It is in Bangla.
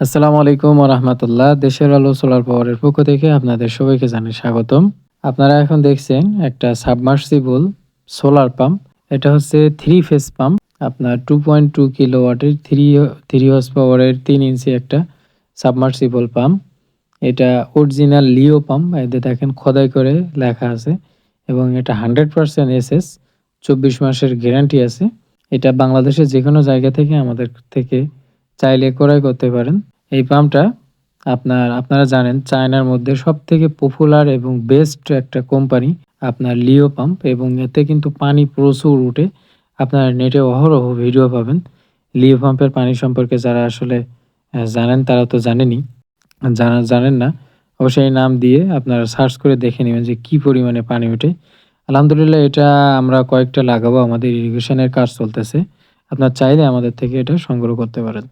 আসসালামু আলাইকুম রহমতুল্লাহ। দেশের আলো সোলার পাওয়ারের পক্ষ থেকে আপনাদের সবাইকে জানাই স্বাগতম। আপনারা এখন দেখছেন একটা সাবমার্সিবল সোলার পাম্প এটা হচ্ছে থ্রি ফেস পাম্প আপনার টু পয়েন্ট টু কিলো ওয়াটের থ্রি থ্রি হর্স পাওয়ারের তিন ইঞ্চি একটা সাবমার্সিবল পাম্প এটা অরিজিনাল লিও পাম্প এতে দেখেন খোদাই করে লেখা আছে। এবং এটা হান্ড্রেড পার্সেন্ট এস এস চব্বিশ মাসের গ্যারান্টি আছে। এটা বাংলাদেশের যে কোনো জায়গা থেকে আমাদের থেকে চাইলে ক্রয় করতে পারেন। এই পাম্পটা আপনার, আপনারা জানেন চায়নার মধ্যে সব থেকে পপুলার এবং বেস্ট একটা কোম্পানি আপনার লিও পাম্প এবং এতে কিন্তু পানি প্রচুর উঠে। আপনার নেটে অহরহ ভিডিও পাবেন। লিও পাম্পের পানি সম্পর্কে যারা আসলে জানেন তারা তো জানেনই। জানা জানেন না, অবশ্যই নাম দিয়ে আপনারা সার্চ করে দেখে নেবেন যে কি পরিমাণে পানি ওঠে আলহামদুলিল্লাহ এটা আমরা কয়েকটা লাগাবো, আমাদের ইরিগেশনের কাজ চলতেছে। আপনার চাইলে আমাদের থেকে এটা সংগ্রহ করতে পারেন।